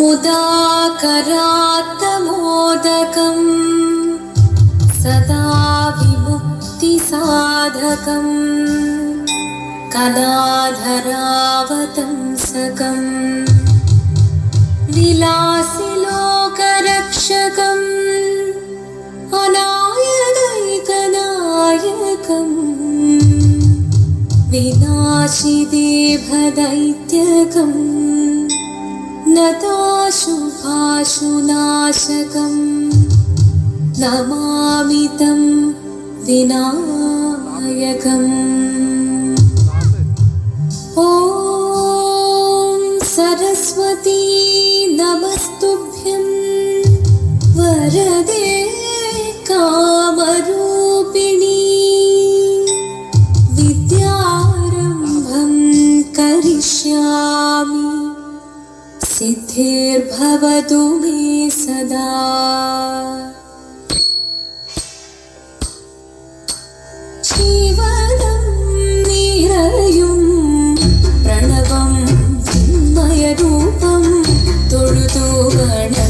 मुदा करातमोदकम् सदा विमुक्तिसाधकम् कलाधरावतंसकम् विलासिलोकरक्षकम् अनायनैकनायकम् विनाशिदेभदैत्यकम् नताशुभाशुनाशकं नमामि तं विनायकम् ॐ सरस्वती नमस्तुभ्यं वरदे का सिद्धिर्भवतु मे सदा जीवनं निरयुं प्रणवं चिन्मयरूपं तोळुतो गण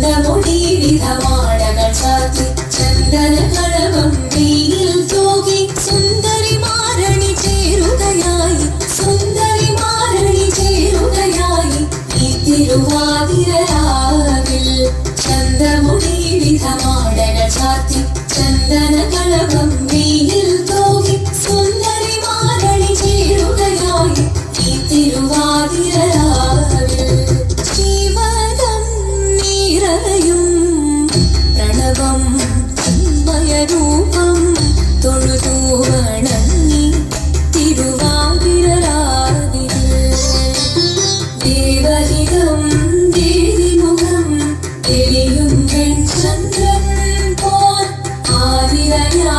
的目的 ചന്ദ്രൻ പോൽ ആതിരയാ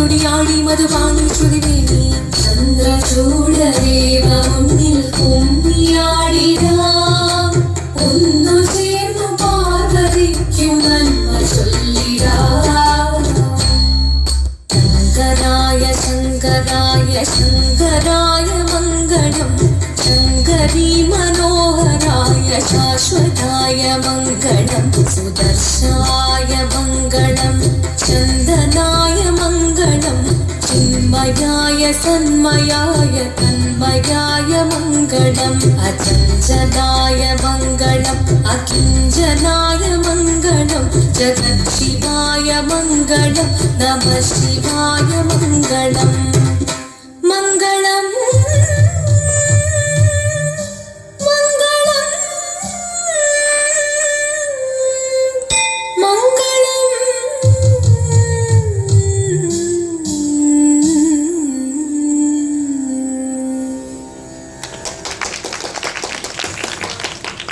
തുടിയാടി മധുവാണി ശ്രുതിവേണി ചന്ദ്രചൂടദേവ മുന്നിൽ കുമ്മിയാടിടാം ശങ്കരായ ശങ്കരായ മംഗളം. മനോഹരായ ശാശ്വതായ മംഗളം. സുദർശായ മംഗളം. മംഗളം ചിന്മയായ സന്മയായ തന്മയായ മംഗളം അചഞ്ചലായ മംഗളം അകിഞ്ചനായ മംഗളം ജഗത് ശിവായ മംഗളം നമ ശിവായ മംഗളം മംഗളം